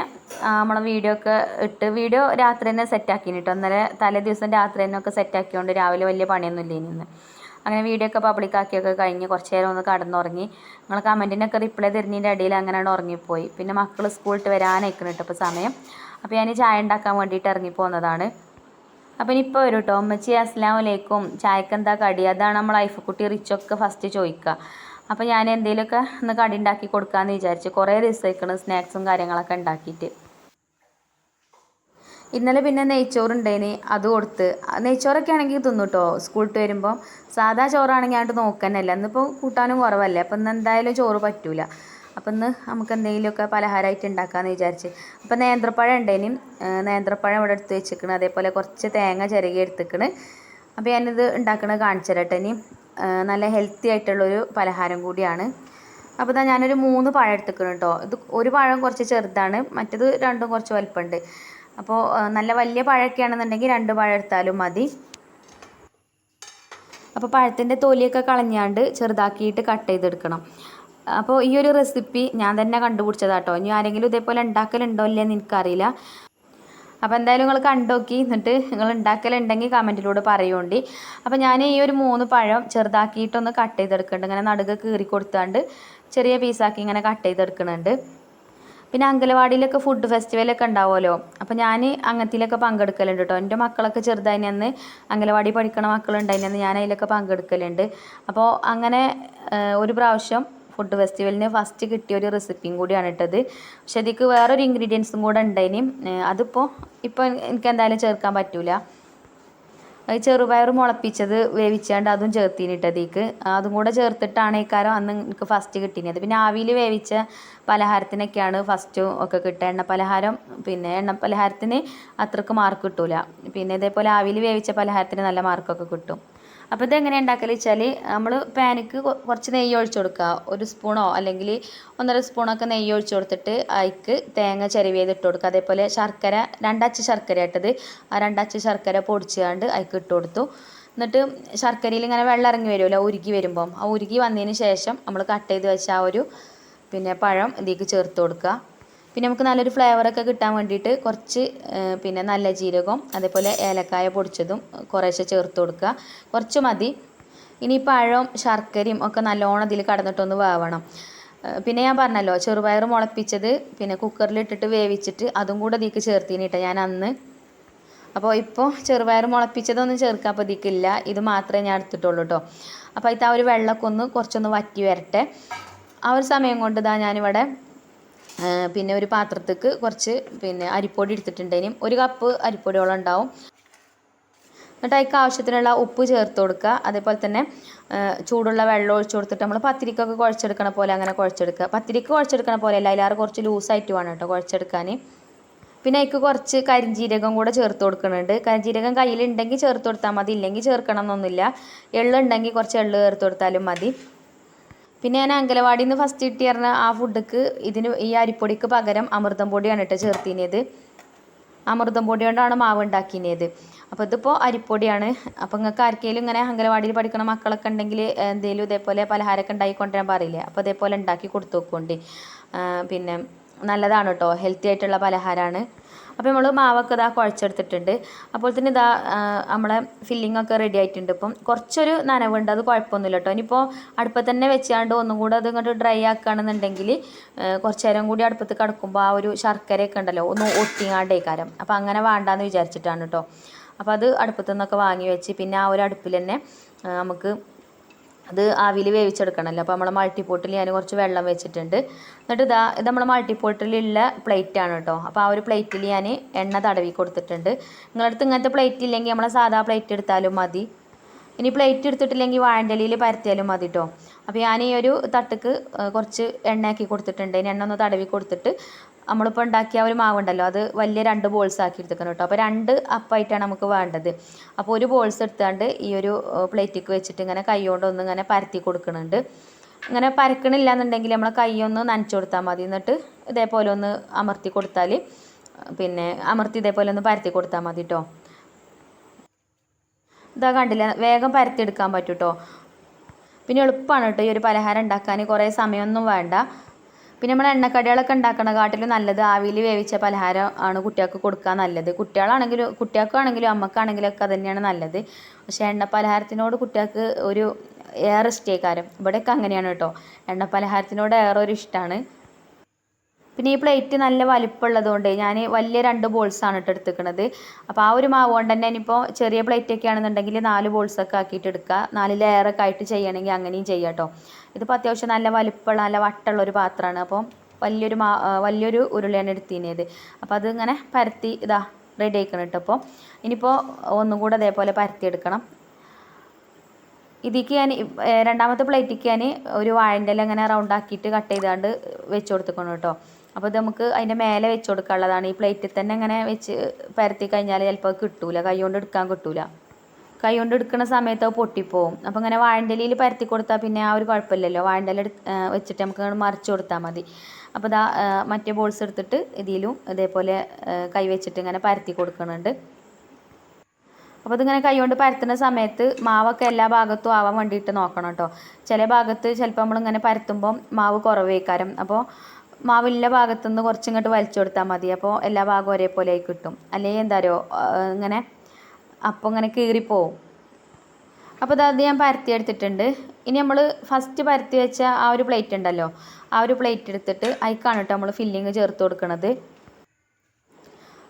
നമ്മളെ വീഡിയോ ഒക്കെ ഇട്ട് വീഡിയോ രാത്രി തന്നെ സെറ്റാക്കിന് കേട്ടോ ഇന്നലെ തലേ ദിവസം രാത്രി തന്നെ ഒക്കെ സെറ്റാക്കിയോണ്ട് രാവിലെ വലിയ പണിയൊന്നും ഇല്ല ഇന്ന്. അങ്ങനെ വീഡിയോ ഒക്കെ പബ്ലിക് ആക്കിയൊക്കെ കഴിഞ്ഞ് കുറച്ച് നേരം ഒന്ന് കടന്നുറങ്ങി. നിങ്ങൾ കമന്റിനൊക്കെ റിപ്ലൈ തരുന്നതിന്റെ ഇടയിൽ അങ്ങനെയാണ് ഉറങ്ങിപ്പോയി പിന്നെ മക്കൾ സ്കൂളിട്ട് വരാനയക്കണം കേട്ടോ ഇപ്പോൾ സമയം. അപ്പോൾ ഞാൻ ചായ ഉണ്ടാക്കാൻ വേണ്ടിയിട്ട് ഇറങ്ങിപ്പോന്നതാണ് അപ്പം ഇനിയിപ്പോൾ വരും കേട്ടോ അമ്മച്ചി അസ്ലാം വലൈക്കും ചായക്ക് എന്താ കടി? അതാണ് നമ്മൾ ഐഫക്കുട്ടി റിച്ചൊക്കെ ഫസ്റ്റ് ചോദിക്കുക അപ്പോൾ ഞാൻ എന്തെങ്കിലുമൊക്കെ ഒന്ന് കടി ഉണ്ടാക്കി കൊടുക്കാമെന്ന് വിചാരിച്ചു കുറേ ദിവസമായിക്കണ് സ്നാക്സും കാര്യങ്ങളൊക്കെ ഉണ്ടാക്കിയിട്ട്. ഇന്നലെ പിന്നെ നെയ്ച്ചോറുണ്ടേന് അത് കൊടുത്ത്. നെയ്ച്ചോറൊക്കെ ആണെങ്കിൽ തിന്നു കേട്ടോ സ്കൂളിട്ട് വരുമ്പോൾ സാധാ ചോറാണെങ്കിൽ അങ്ങോട്ട് നോക്കാനല്ല ഇന്നിപ്പോൾ കൂട്ടാനും കുറവല്ലേ. അപ്പം ഇന്ന് എന്തായാലും ചോറ് പറ്റൂല. അപ്പം ഇന്ന് നമുക്ക് എന്തെങ്കിലുമൊക്കെ പലഹാരമായിട്ട് ഉണ്ടാക്കാമെന്ന് വിചാരിച്ച്. അപ്പം നേന്ത്രപ്പഴം ഉണ്ടേനും നേന്ത്രപ്പഴം ഇവിടെ എടുത്ത് വെച്ചിരിക്കണം അതേപോലെ കുറച്ച് തേങ്ങ ചിരകി എടുത്തിക്കണ്. അപ്പോൾ ഞാനിത് ഉണ്ടാക്കണത് കാണിച്ചു തരട്ടെ ഇനി. നല്ല ഹെൽത്തി ആയിട്ടുള്ളൊരു പലഹാരം കൂടിയാണ്. അപ്പോൾ ഇതാ ഞാനൊരു മൂന്ന് പഴം എടുത്തിക്കണം കേട്ടോ ഇത് ഒരു പഴം കുറച്ച് ചെറുതാണ്. മറ്റത് രണ്ടും കുറച്ച് വലുപ്പമുണ്ട് അപ്പോൾ നല്ല വലിയ പഴമൊക്കെ ആണെന്നുണ്ടെങ്കിൽ രണ്ട് പഴം എടുത്താലും മതി. അപ്പോൾ പഴത്തിന്റെ തൊലിയൊക്കെ കളഞ്ഞാണ്ട് ചെറുതാക്കിയിട്ട് കട്ട് ചെയ്തെടുക്കണം. അപ്പോൾ ഈ ഒരു റെസിപ്പി ഞാൻ തന്നെ കണ്ടുപിടിച്ചതാട്ടോ. ഇനി ആരെങ്കിലും ഇതേപോലെ ഉണ്ടാക്കലുണ്ടോ ഇല്ലയെന്ന് എനിക്കറിയില്ല. അപ്പോൾ എന്തായാലും നിങ്ങൾ കണ്ടോക്കി. എന്നിട്ട് നിങ്ങൾ ഉണ്ടാക്കലുണ്ടെങ്കിൽ കമന്റിലൂടെ പറയുകൊണ്ടി അപ്പോൾ ഞാൻ ഈ ഒരു മൂന്ന് പഴം ചെറുതാക്കിയിട്ടൊന്ന് കട്ട് ചെയ്തെടുക്കുന്നുണ്ട്. ഇങ്ങനെ നടുക കീറി കൊടുത്താണ്ട് ചെറിയ പീസാക്കി ഇങ്ങനെ കട്ട് ചെയ്തെടുക്കുന്നുണ്ട്. പിന്നെ അങ്കലവാടിയിലൊക്കെ ഫുഡ് ഫെസ്റ്റിവലൊക്കെ ഉണ്ടാവുമല്ലോ. അപ്പോൾ ഞാൻ അങ്ങനത്തിലൊക്കെ പങ്കെടുക്കലുണ്ട് കേട്ടോ എന്റെ മക്കളൊക്കെ ചെറുതായി അന്ന് അങ്കലവാടി പഠിക്കണ മക്കളുണ്ടായിരുന്നു ഞാൻ അതിലൊക്കെ പങ്കെടുക്കലുണ്ട്. അപ്പോൾ അങ്ങനെ ഒരു പ്രാവശ്യം ഫുഡ് ഫെസ്റ്റിവലിന് ഫസ്റ്റ് കിട്ടിയ ഒരു റെസിപ്പിയും കൂടിയാണ് ഇട്ടത്. പക്ഷെ അതിക്ക് വേറൊരു ഇൻഗ്രീഡിയൻസും കൂടെ ഉണ്ടായിനി അതിപ്പോൾ ഇപ്പോൾ എനിക്ക് എന്തായാലും ചേർക്കാൻ പറ്റൂല. ചെറുപയർ മുളപ്പിച്ചത് വേവിച്ചാണ്ട് അതും ചേർത്തിനിട്ടതേക്ക് അതും കൂടെ ചേർത്തിട്ടാണ് ഈ കാരം അന്ന് എനിക്ക് ഫസ്റ്റ് കിട്ടിയത് പിന്നെ ആവിയിൽ വേവിച്ച പലഹാരത്തിനൊക്കെയാണ് ഫസ്റ്റ് ഒക്കെ കിട്ടുക എണ്ണ പലഹാരം പിന്നെ എണ്ണ പലഹാരത്തിന് അത്രയ്ക്ക് മാർക്ക് കിട്ടൂല. പിന്നെ ഇതേപോലെ ആവിയിൽ വേവിച്ച പലഹാരത്തിന് നല്ല മാർക്കൊക്കെ കിട്ടും. അപ്പോൾ ഇത് എങ്ങനെ ഉണ്ടാക്കൽ വെച്ചാൽ നമ്മൾ പാനിക്ക് കുറച്ച് നെയ്യ് ഒഴിച്ച് കൊടുക്കുക. ഒരു സ്പൂണോ അല്ലെങ്കിൽ ഒന്നര സ്പൂണൊക്കെ നെയ്യ് ഒഴിച്ച് കൊടുത്തിട്ട് അതിക്ക് തേങ്ങ ചിരവിയത് ഇട്ട് കൊടുക്കുക. അതേപോലെ ശർക്കര രണ്ടച്ച് ശർക്കര ഇട്ടത്. ആ രണ്ടച്ച് ശർക്കര പൊടിച്ചുകൊണ്ട് അതിക്ക് ഇട്ട് കൊടുത്തു. എന്നിട്ട് ശർക്കരയിൽ ഇങ്ങനെ വെള്ളം ഇറങ്ങി വരുമല്ലോ ഉരുകി വരുമ്പം. ആ ഉരുകി വന്നതിന് ശേഷം നമ്മൾ കട്ട് ചെയ്ത് വെച്ച ആ ഒരു പിന്നെ പഴം ഇതിലേക്ക് ചേർത്ത് കൊടുക്കുക. പിന്നെ നമുക്ക് നല്ലൊരു ഫ്ലേവറൊക്കെ കിട്ടാൻ വേണ്ടിയിട്ട് കുറച്ച് പിന്നെ നല്ല ജീരകവും അതേപോലെ ഏലക്കായ പൊടിച്ചതും കുറേശ്ശെ ചേർത്ത് കൊടുക്കുക. കുറച്ച് മതി. ഇനി പഴവും ശർക്കരയും ഒക്കെ നല്ലോണം ഇതിൽ കടന്നിട്ടൊന്ന് വേവണം. പിന്നെ ഞാൻ പറഞ്ഞല്ലോ ചെറുപയർ മുളപ്പിച്ചത് പിന്നെ കുക്കറിൽ ഇട്ടിട്ട് വേവിച്ചിട്ട് അതും കൂടെ ഇതിലേക്ക് ചേർത്തിനിട്ട ഞാൻ അന്ന്. അപ്പോൾ ഇപ്പോൾ ചെറുപയർ മുളപ്പിച്ചതൊന്നും ചേർക്കാൻ പതിക്കില്ല ഇത് മാത്രമേ ഞാൻ എടുത്തിട്ടുള്ളൂ കേട്ടോ അപ്പോൾ അതിൽ ആ ഒരു വെള്ളമൊക്കെ ഒന്ന് കുറച്ചൊന്ന് വറ്റി വരട്ടെ. ആ ഒരു സമയം കൊണ്ട് ഇതാ ഞാനിവിടെ പിന്നെ ഒരു പാത്രത്തേക്ക് കുറച്ച് പിന്നെ അരിപ്പൊടി എടുത്തിട്ടുണ്ടേനും ഒരു കപ്പ് അരിപ്പൊടിയോളം ഉണ്ടാവും. എന്നിട്ട് അതിക്ക് ആവശ്യത്തിനുള്ള ഉപ്പ് ചേർത്ത് കൊടുക്കുക. അതേപോലെ തന്നെ ചൂടുള്ള വെള്ളം ഒഴിച്ചു കൊടുത്തിട്ട് നമ്മൾ പത്തിരിക്കൊക്കെ കുഴച്ചെടുക്കണ പോലെ അങ്ങനെ കുഴച്ചെടുക്കുക. പത്തിരിക്ക് കുഴച്ചെടുക്കണ പോലെ അല്ല അതിലാറ് കുറച്ച് ലൂസായിട്ട് വേണം കേട്ടോ കുഴച്ചെടുക്കാൻ പിന്നെ അതിക്ക് കുറച്ച് കരിഞ്ജീരകം കൂടെ ചേർത്ത് കൊടുക്കുന്നുണ്ട്. കരിഞ്ജീരകം കയ്യിലുണ്ടെങ്കിൽ ചേർത്ത് കൊടുത്താൽ മതി. ഇല്ലെങ്കിൽ ചേർക്കണം എന്നൊന്നുമില്ല. എള്ളുണ്ടെങ്കിൽ കുറച്ച് എള്ള് ചേർത്ത് കൊടുത്താലും മതി. പിന്നെ ഞാൻ അങ്കലവാടിയിൽ നിന്ന് ഫസ്റ്റ് കിട്ടി പറഞ്ഞ ആ ഫുഡ്ക്ക് ഇതിന് ഈ അരിപ്പൊടിക്ക് പകരം അമൃതം പൊടിയാണ് കേട്ടോ ചേർത്തിനത്. അമൃതം പൊടി കൊണ്ടാണ് മാവ് ഉണ്ടാക്കിയത് അപ്പോൾ ഇതിപ്പോൾ അരിപ്പൊടിയാണ്. അപ്പോൾ നിങ്ങൾക്ക് ആർക്കെങ്കിലും ഇങ്ങനെ അങ്കലവാടിയിൽ പഠിക്കുന്ന മക്കളൊക്കെ ഉണ്ടെങ്കിൽ എന്തെങ്കിലും ഇതേപോലെ പലഹാരമൊക്കെ ഉണ്ടാക്കി കൊണ്ടുവരാൻ പറയില്ലേ? അപ്പോൾ ഇതേപോലെ ഉണ്ടാക്കി കൊടുത്തു നോക്കുകൊണ്ട് പിന്നെ നല്ലതാണ് കേട്ടോ ഹെൽത്തി ആയിട്ടുള്ള പലഹാരമാണ് അപ്പോൾ നമ്മൾ മാവൊക്കെ ഇതാ കുഴച്ചെടുത്തിട്ടുണ്ട്. അപ്പോൾ തന്നെ ഇതാ നമ്മളെ ഫില്ലിംഗ് ഒക്കെ റെഡി ആയിട്ടുണ്ട്. ഇപ്പം കുറച്ചൊരു നനവുണ്ട് അത് കുഴപ്പമൊന്നുമില്ല കേട്ടോ. ഇനിയിപ്പോൾ അടുപ്പത്ത് തന്നെ വെച്ചാണ്ട് ഒന്നും കൂടെ അത് ഇങ്ങോട്ട് ഡ്രൈ ആക്കുകയാണെന്നുണ്ടെങ്കിൽ കുറച്ച് നേരം കൂടി അടുപ്പത്ത് കിടക്കുമ്പോൾ ആ ഒരു ശർക്കരയൊക്കെ ഉണ്ടല്ലോ ഒന്ന് ഒട്ടിങ്ങാണ്ടേക്കാരം. അപ്പോൾ അങ്ങനെ വേണ്ടാന്ന് വിചാരിച്ചിട്ടാണ് കേട്ടോ. അപ്പോൾ അത് അടുപ്പത്തു നിന്നൊക്കെ വാങ്ങി വെച്ച് പിന്നെ ആ ഒരു അടുപ്പിൽ തന്നെ നമുക്ക് അത് ആവിയിൽ വേവിച്ചെടുക്കണമല്ലോ. അപ്പോൾ നമ്മളെ മൾട്ടിപ്പോട്ടിൽ ഞാൻ കുറച്ച് വെള്ളം വെച്ചിട്ടുണ്ട്. എന്നിട്ട് ഇതാ ഇത് നമ്മളെ മൾട്ടിപ്പോട്ടിലുള്ള പ്ലേറ്റാണ് കേട്ടോ. അപ്പോൾ ആ ഒരു പ്ലേറ്റിൽ ഞാൻ എണ്ണ തടവി കൊടുത്തിട്ടുണ്ട്. നിങ്ങളുടെ അടുത്ത് ഇങ്ങനത്തെ പ്ലേറ്റ് ഇല്ലെങ്കിൽ നമ്മളെ സാധാ പ്ലേറ്റ് എടുത്താലും മതി. ഇനി പ്ലേറ്റ് എടുത്തിട്ടില്ലെങ്കിൽ വാഴന്റെലിയിൽ പരത്തിയാലും മതി കേട്ടോ. അപ്പോൾ ഞാൻ ഈ ഒരു തട്ടുക്ക് കുറച്ച് എണ്ണയാക്കി കൊടുത്തിട്ടുണ്ട്. ഇനി എണ്ണ ഒന്ന് തടവി കൊടുത്തിട്ട് നമ്മളിപ്പോൾ ഉണ്ടാക്കിയ ഒരു മാവുണ്ടല്ലോ അത് വലിയ രണ്ട് ബോൾസ് ആക്കി എടുത്തേക്കണം കേട്ടോ അപ്പോൾ രണ്ട് അപ്പായിട്ടാണ് നമുക്ക് വേണ്ടത്. അപ്പോൾ ഒരു ബോൾസ് എടുത്താണ്ട് ഈ ഒരു പ്ലേറ്റിക്ക് വെച്ചിട്ട് ഇങ്ങനെ കൈകൊണ്ട് ഒന്ന് ഇങ്ങനെ പരത്തി കൊടുക്കുന്നുണ്ട്. ഇങ്ങനെ പരക്കണില്ല എന്നുണ്ടെങ്കിൽ നമ്മൾ കൈയൊന്ന് നനച്ചു കൊടുത്താൽ മതി. എന്നിട്ട് ഇതേപോലെ ഒന്ന് അമർത്തി കൊടുത്താൽ പിന്നെ അമർത്തി ഇതേപോലെ ഒന്ന് പരത്തി കൊടുത്താൽ മതി കേട്ടോ ഇതാ കണ്ടില്ല വേഗം പരത്തിയെടുക്കാൻ പറ്റും കേട്ടോ പിന്നെ എളുപ്പമാണ് കേട്ടോ ഈ ഒരു പലഹാരം ഉണ്ടാക്കാൻ കുറേ സമയമൊന്നും വേണ്ട. പിന്നെ നമ്മൾ എണ്ണക്കടികളൊക്കെ ഉണ്ടാക്കണ കാട്ടിലും നല്ലത് ആവിയിൽ വേവിച്ച പലഹാരം ആണ് കുട്ടികൾക്ക് കൊടുക്കാൻ നല്ലത്. കുട്ടികളാണെങ്കിലും കുട്ടികൾക്കാണെങ്കിലും അമ്മക്കാണെങ്കിലും ഒക്കെ തന്നെയാണ് നല്ലത്. പക്ഷേ എണ്ണ പലഹാരത്തിനോട് കുട്ടികൾക്ക് ഒരു ഏറെ ഇഷ്ടേക്കാരം. ഇവിടെയൊക്കെ അങ്ങനെയാണ് കേട്ടോ. എണ്ണ പലഹാരത്തിനോട് ഏറെ ഒരു ഇഷ്ടമാണ് പിന്നെ ഈ പ്ലേറ്റ് നല്ല വലിപ്പമുള്ളതുകൊണ്ട് ഞാൻ വലിയ രണ്ട് ബോൾസാണ് ഇട്ട് എടുത്തിരിക്കുന്നത് അപ്പോൾ ആ ഒരു മാവ് കൊണ്ട് തന്നെ ഇനിയിപ്പോൾ ചെറിയ പ്ലേറ്റ് ഒക്കെ ആണെന്നുണ്ടെങ്കിൽ നാല് ബോൾസൊക്കെ ആക്കിയിട്ട് എടുക്കുക. നാല് ലെയറൊക്കെ ആയിട്ട് ചെയ്യണമെങ്കിൽ അങ്ങനെയും ചെയ്യാം കേട്ടോ. ഇതിപ്പോൾ അത്യാവശ്യം നല്ല വലിപ്പമുള്ള നല്ല വട്ടമുള്ള ഒരു പാത്രമാണ്. അപ്പോൾ വലിയൊരു മാ വലിയൊരു ഉരുളയാണ് എടുത്തിനത് അപ്പോൾ അതിങ്ങനെ പരത്തി ഇതാ റെഡി ആക്കണം കേട്ടോ അപ്പോൾ ഇനിയിപ്പോൾ ഒന്നും കൂടെ അതേപോലെ പരത്തിയെടുക്കണം ഇതിക്ക് ഞാൻ രണ്ടാമത്തെ പ്ലേറ്റിക്ക് ഞാൻ ഒരു വാഴന്റെ ഇല ഇങ്ങനെ റൗണ്ട് ആക്കിയിട്ട് കട്ട് ചെയ്താണ്ട് വെച്ച് കൊടുത്തിക്കണം കേട്ടോ അപ്പോൾ ഇത് നമുക്ക് അതിന്റെ മേലെ വെച്ച് കൊടുക്കാനുള്ളതാണ്. ഈ പ്ലേറ്റിൽ തന്നെ ഇങ്ങനെ വെച്ച് പരത്തി കഴിഞ്ഞാൽ ചിലപ്പോൾ കിട്ടൂല. കൈ കൊണ്ട് എടുക്കാൻ കിട്ടൂല. കൈ കൊണ്ട് എടുക്കുന്ന സമയത്ത് അത് പൊട്ടിപ്പോവും. അപ്പോൾ ഇങ്ങനെ വാഴണ്ടലിയിൽ പരത്തി കൊടുത്താൽ പിന്നെ ആ ഒരു കുഴപ്പമില്ലല്ലോ. ഇല വെച്ചിട്ട് നമുക്ക് മറിച്ച് കൊടുത്താൽ മതി. അപ്പോൾ ഇതാ മറ്റേ ബോൾസ് എടുത്തിട്ട് ഇതിലും ഇതേപോലെ കൈ വെച്ചിട്ട് ഇങ്ങനെ പരത്തി കൊടുക്കുന്നുണ്ട് അപ്പോൾ ഇതിങ്ങനെ കൈകൊണ്ട് പരത്തുന്ന സമയത്ത് മാവൊക്കെ എല്ലാ ഭാഗത്തും ആവാൻ വേണ്ടിയിട്ട് നോക്കണം കേട്ടോ ചില ഭാഗത്ത് ചിലപ്പോൾ നമ്മളിങ്ങനെ പരത്തുമ്പം മാവ് കുറവേക്കാരം. അപ്പോൾ മാവില്ല ഭാഗത്തുനിന്ന് കുറച്ചിങ്ങോട്ട് വലിച്ചു കൊടുത്താൽ മതി. അപ്പോൾ എല്ലാ ഭാഗവും ഒരേപോലെ ആയി കിട്ടും. അല്ലെങ്കിൽ എന്താ പറയുക ഇങ്ങനെ അപ്പോൾ അങ്ങനെ കീറിപ്പോവും അപ്പോൾ ഇത് ഞാൻ പരത്തി എടുത്തിട്ടുണ്ട്. ഇനി നമ്മൾ ഫസ്റ്റ് പരത്തി വെച്ച ആ ഒരു പ്ലേറ്റ് ഉണ്ടല്ലോ ആ ഒരു പ്ലേറ്റ് എടുത്തിട്ട് അതിക്കാണ് കേട്ടോ നമ്മൾ ഫില്ലിങ് ചേർത്ത് കൊടുക്കുന്നത്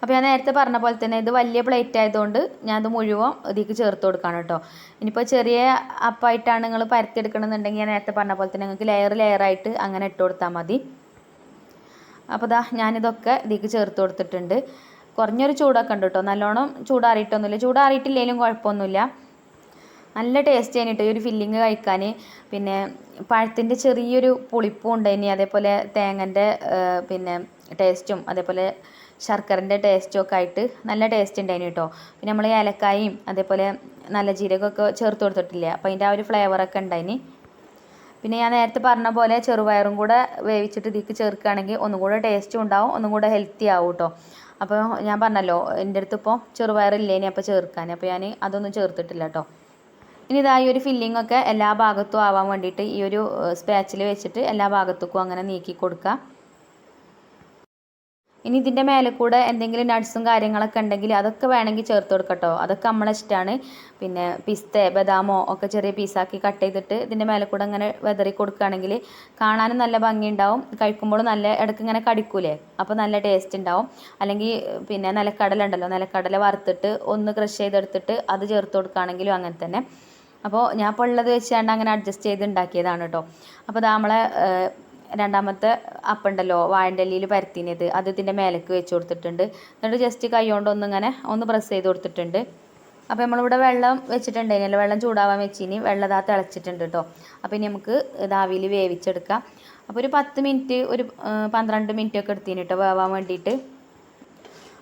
അപ്പോൾ ഞാൻ നേരത്തെ പറഞ്ഞ പോലെ തന്നെ ഇത് വലിയ പ്ലേറ്റ് ആയതുകൊണ്ട് ഞാനത് മുഴുവൻ ഇതിലേക്ക് ചേർത്ത് കൊടുക്കുകയാണ് കേട്ടോ ഇനിയിപ്പോൾ ചെറിയ അപ്പായിട്ടാണ് നിങ്ങൾ പരത്തി എടുക്കണമെന്നുണ്ടെങ്കിൽ ഞാൻ നേരത്തെ പറഞ്ഞ പോലെ തന്നെ നിങ്ങൾക്ക് ലെയർ ലെയറായിട്ട് അങ്ങനെ ഇട്ട് കൊടുത്താൽ മതി. അപ്പോൾ ദാ ഞാനിതൊക്കെ ഇതിലേക്ക് ചേർത്ത് കൊടുത്തിട്ടുണ്ട്. കുറഞ്ഞൊരു ചൂടൊക്കെ ഉണ്ട് കേട്ടോ നല്ലോണം ചൂടാറിയിട്ടൊന്നുമില്ല. ചൂടാറിയിട്ടില്ലെങ്കിലും കുഴപ്പമൊന്നുമില്ല. നല്ല ടേസ്റ്റ് കഴിഞ്ഞിട്ട് ഈ ഒരു ഫില്ലിങ് കഴിക്കാൻ. പിന്നെ പഴത്തിന്റെ ചെറിയൊരു പുളിപ്പും ഉണ്ട് ഇനി. അതേപോലെ തേങ്ങന്റെ പിന്നെ ടേസ്റ്റും അതേപോലെ ശർക്കരന്റെ ടേസ്റ്റും ഒക്കെ ആയിട്ട് നല്ല ടേസ്റ്റ് ഉണ്ടായിന് കേട്ടോ പിന്നെ നമ്മൾ ഏലക്കായും അതേപോലെ നല്ല ജീരകമൊക്കെ ചേർത്ത് കൊടുത്തിട്ടില്ല? അപ്പോൾ അതിന്റെ ആ ഒരു ഫ്ലേവറൊക്കെ ഉണ്ടായിന്. പിന്നെ ഞാൻ നേരത്തെ പറഞ്ഞ പോലെ ചെറുപയറും കൂടെ വേവിച്ചിട്ട് ഇതിക്ക് ചേർക്കുകയാണെങ്കിൽ ഒന്നും കൂടെ ടേസ്റ്റും ഉണ്ടാവും ഒന്നും കൂടെ ഹെൽത്തി ആവും കേട്ടോ അപ്പോൾ ഞാൻ പറഞ്ഞല്ലോ എന്റെ അടുത്ത് ഇപ്പോൾ ചെറുപയറില്ലേനി അപ്പോൾ ചേർക്കാൻ അപ്പോൾ ഞാൻ അതൊന്നും ചേർത്തിട്ടില്ല കേട്ടോ ഇനി ഇതാ ഈ ഒരു ഫില്ലിംഗ് ഒക്കെ എല്ലാ ഭാഗത്തും ആവാൻ വേണ്ടിയിട്ട് ഈ ഒരു സ്പാച്ചിൽ വെച്ചിട്ട് എല്ലാ ഭാഗത്തേക്കും അങ്ങനെ നീക്കി കൊടുക്കുക ഇനി ഇതിന്റെ മേലെ കൂടെ എന്തെങ്കിലും നട്ട്സും കാര്യങ്ങളൊക്കെ ഉണ്ടെങ്കിൽ അതൊക്കെ വേണമെങ്കിൽ ചേർത്ത് കൊടുക്കട്ടോ. അതൊക്കെ നമ്മളെ ഇഷ്ടമാണ് പിന്നെ പിസ്ത ബദാമോ ഒക്കെ ചെറിയ പീസാക്കി കട്ട് ചെയ്തിട്ട് ഇതിന്റെ മേലെ കൂടെ അങ്ങനെ വെതറി കൊടുക്കുകയാണെങ്കിൽ കാണാനും നല്ല ഭംഗിയുണ്ടാവും. കഴിക്കുമ്പോൾ നല്ല ഇടയ്ക്ക് ഇങ്ങനെ കടിക്കൂലേ? അപ്പോൾ നല്ല ടേസ്റ്റ് ഉണ്ടാവും. അല്ലെങ്കിൽ പിന്നെ നിലക്കടല ഉണ്ടല്ലോ നിലക്കടല വറുത്തിട്ട് ഒന്ന് ക്രഷ് ചെയ്തെടുത്തിട്ട് അത് ചേർത്ത് കൊടുക്കുകയാണെങ്കിലും അങ്ങനെ തന്നെ. അപ്പോൾ ഞാൻ ഇപ്പോൾ ഉള്ളത് വെച്ചാണ്ട് അങ്ങനെ അഡ്ജസ്റ്റ് ചെയ്ത് ഉണ്ടാക്കിയതാണ് കേട്ടോ അപ്പോൾ നമ്മളെ രണ്ടാമത്തെ അപ്പുണ്ടല്ലോ വാഴന്റെ ഇലയിൽ പരത്തിനത്. അത് ഇതിന്റെ മേലേക്ക് വെച്ച് കൊടുത്തിട്ടുണ്ട്. എന്നിട്ട് ജസ്റ്റ് കൈ കൊണ്ട് ഒന്ന് പ്രസ് ചെയ്ത് കൊടുത്തിട്ടുണ്ട്. അപ്പോൾ നമ്മളിവിടെ വെള്ളം വെച്ചിട്ടുണ്ടായിരുന്നല്ലോ വെള്ളം ചൂടാവാൻ വെച്ചിനി വെള്ളം ഇതാ തിളച്ചിട്ടുണ്ട് കേട്ടോ അപ്പോൾ ഇനി നമുക്ക് ഇത് ആവിയിൽ വേവിച്ചെടുക്കാം. അപ്പോൾ ഒരു പത്ത് മിനിറ്റ് ഒരു പന്ത്രണ്ട് മിനിറ്റ് ഒക്കെ എടുത്തിന് കേട്ടോ വേവാൻ വേണ്ടിയിട്ട്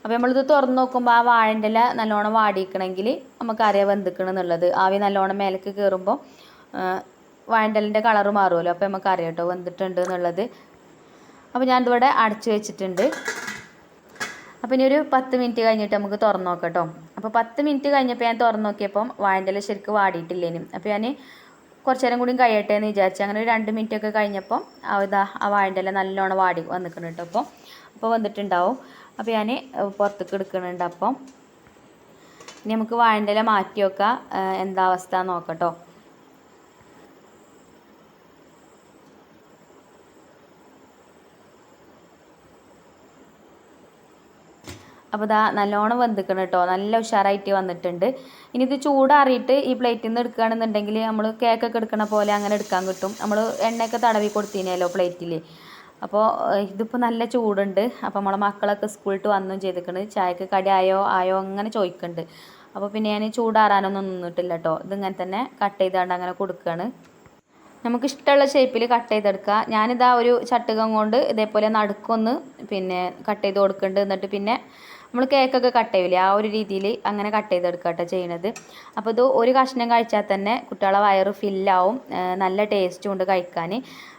അപ്പോൾ നമ്മളിത് തുറന്ന് നോക്കുമ്പോൾ ആ വാഴന്റെ ഇല നല്ലോണം വാടിക്കണമെങ്കിൽ നമുക്കറിയാം വെന്തിക്കണം എന്നുള്ളത്. ആവി നല്ലോണം മേലേക്ക് കയറുമ്പോൾ വാഴന്റെ കളർ മാറുമല്ലോ. അപ്പോൾ നമുക്ക് അറിയാം കേട്ടോ വെന്തിട്ടുണ്ട് എന്നുള്ളത്. അപ്പോൾ ഞാൻ ഞാനിതിവിടെ അടച്ചു വെച്ചിട്ടുണ്ട്. അപ്പോൾ ഇനി ഒരു പത്ത് മിനിറ്റ് കഴിഞ്ഞിട്ട് നമുക്ക് തുറന്ന് നോക്കാം കേട്ടോ അപ്പോൾ പത്ത് മിനിറ്റ് കഴിഞ്ഞപ്പോൾ ഞാൻ തുറന്ന് നോക്കിയപ്പം ഇല ശരിക്കും വാടിയിട്ടില്ലേനും അപ്പോൾ ഞാൻ കുറച്ച് നേരം കൂടി കഴിയട്ടെ എന്ന് വിചാരിച്ചു അങ്ങനെ ഒരു രണ്ട് മിനിറ്റ് ഒക്കെ കഴിഞ്ഞപ്പോൾ ഇതാ ആ വാണ്ടല നല്ലോണം വാടി വന്നിക്കണം കേട്ടോ അപ്പോൾ അപ്പോൾ വന്നിട്ടുണ്ടാവും. അപ്പോൾ ഞാൻ പുറത്തേക്ക് എടുക്കുന്നുണ്ട് അപ്പം. ഇനി നമുക്ക് ഇല മാറ്റി വെക്കാം. എന്താ അവസ്ഥ നോക്കാം അപ്പോൾ ഇതാ നല്ലോണം വെന്തിക്കണം കേട്ടോ നല്ല ഉഷാറായിട്ട് വന്നിട്ടുണ്ട്. ഇനി ഇത് ചൂടാറിയിട്ട് ഈ പ്ലേറ്റിൽ നിന്ന് എടുക്കുകയാണെന്നുണ്ടെങ്കിൽ നമ്മൾ കേക്കൊക്കെ എടുക്കണ പോലെ അങ്ങനെ എടുക്കാൻ കിട്ടും. നമ്മൾ എണ്ണയൊക്കെ തടവി കൊടുത്തിനല്ലോ പ്ലേറ്റിൽ അപ്പോൾ ഇതിപ്പോൾ നല്ല ചൂടുണ്ട്. അപ്പോൾ നമ്മളെ മക്കളൊക്കെ സ്കൂളിട്ട് വന്നും ചെയ്തിക്കണ്. ചായക്ക് കടി ആയോ ആയോ അങ്ങനെ ചോദിക്കുന്നുണ്ട് അപ്പോൾ പിന്നെ ഞാൻ ചൂടാറാനൊന്നും നിന്നിട്ടില്ല കേട്ടോ ഇതിങ്ങനെ തന്നെ കട്ട് ചെയ്താണ്ട് അങ്ങനെ കൊടുക്കുകയാണ് നമുക്ക് ഇഷ്ടമുള്ള ഷേപ്പിൽ കട്ട് ചെയ്തെടുക്കുക ഞാനിതാ ഒരു ചട്ടുകം കൊണ്ട് ഇതേപോലെ നടുക്കൊന്ന് പിന്നെ കട്ട് ചെയ്ത് കൊടുക്കുന്നുണ്ട് എന്നിട്ട് പിന്നെ നമ്മൾ കേക്കൊക്കെ കട്ട് ചെയ്യില്ലേ ആ ഒരു രീതിയിൽ അങ്ങനെ കട്ട് ചെയ്തെടുക്കുക കേട്ടോ ചെയ്യണത്. അപ്പോൾ ഇത് ഒരു കഷ്ണം കഴിച്ചാൽ തന്നെ കുട്ടികളെ വയറ് ഫില്ലാവും നല്ല ടേസ്റ്റും ഉണ്ട് കഴിക്കാൻ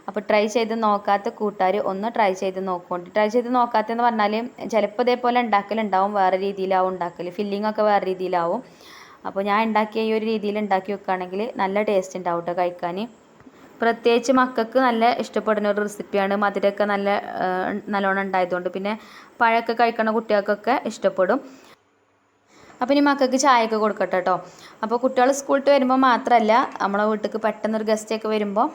അപ്പോൾ ട്രൈ ചെയ്ത് നോക്കാത്ത കൂട്ടുകാർ ഒന്ന് ട്രൈ ചെയ്ത് നോക്കുകൊണ്ട് ട്രൈ ചെയ്ത് നോക്കാത്തതെന്ന് പറഞ്ഞാൽ ചിലപ്പോൾ ഇതേപോലെ ഉണ്ടാക്കലുണ്ടാവും വേറെ രീതിയിലാവും ഉണ്ടാക്കൽ ഫില്ലിംഗ് ഒക്കെ വേറെ രീതിയിലാവും. അപ്പോൾ ഞാൻ ഉണ്ടാക്കിയ ഈ ഒരു രീതിയിൽ ഉണ്ടാക്കി വെക്കുകയാണെങ്കിൽ നല്ല ടേസ്റ്റ് ഉണ്ടാവും കേട്ടോ കഴിക്കാൻ പ്രത്യേകിച്ച് മക്കൾക്ക് നല്ല ഇഷ്ടപ്പെടുന്ന ഒരു റെസിപ്പിയാണ്. മധുരമൊക്കെ നല്ല നല്ലോണം ഉണ്ടായതുകൊണ്ട് പിന്നെ പഴമൊക്കെ കഴിക്കുന്ന കുട്ടികൾക്കൊക്കെ ഇഷ്ടപ്പെടും. അപ്പം ഇനി മക്കൾക്ക് ചായയൊക്കെ കൊടുക്കട്ടെ കേട്ടോ അപ്പോൾ കുട്ടികൾ സ്കൂളിട്ട് വരുമ്പോൾ മാത്രമല്ല നമ്മളെ വീട്ടിലേക്ക് പെട്ടെന്നൊരു ഗസ്റ്റൊക്കെ വരുമ്പോൾ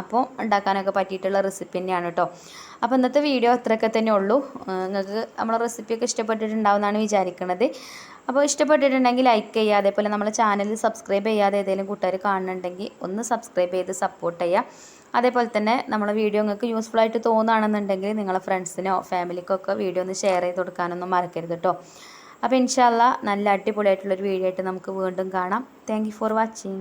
അപ്പോൾ ഉണ്ടാക്കാനൊക്കെ പറ്റിയിട്ടുള്ള റെസിപ്പി തന്നെയാണ് കേട്ടോ അപ്പോൾ ഇന്നത്തെ വീഡിയോ അത്രയൊക്കെ തന്നെ ഉള്ളൂ. നിങ്ങൾക്ക് നമ്മളെ റെസിപ്പിയൊക്കെ ഇഷ്ടപ്പെട്ടിട്ടുണ്ടാവുമെന്നാണ് വിചാരിക്കുന്നത് അപ്പോൾ ഇഷ്ടപ്പെട്ടിട്ടുണ്ടെങ്കിൽ ലൈക്ക് ചെയ്യുക അതേപോലെ നമ്മളെ ചാനൽ സബ്സ്ക്രൈബ് ചെയ്യാതെ ഏതെങ്കിലും കൂട്ടുകാർ കാണുന്നുണ്ടെങ്കിൽ ഒന്ന് സബ്സ്ക്രൈബ് ചെയ്ത് സപ്പോർട്ട് ചെയ്യുക. അതേപോലെ തന്നെ നമ്മളെ വീഡിയോ നിങ്ങൾക്ക് യൂസ്ഫുൾ ആയിട്ട് തോന്നുകയാണെന്നുണ്ടെങ്കിൽ നിങ്ങളെ ഫ്രണ്ട്സിനോ ഫാമിലിക്കോ ഒക്കെ വീഡിയോ ഒന്ന് ഷെയർ ചെയ്ത് കൊടുക്കാനൊന്നും മറക്കരുത് കേട്ടോ അപ്പോൾ ഇൻഷാല്ല നല്ല അടിപൊളിയായിട്ടുള്ളൊരു വീഡിയോ ആയിട്ട് നമുക്ക് വീണ്ടും കാണാം. Thank for watching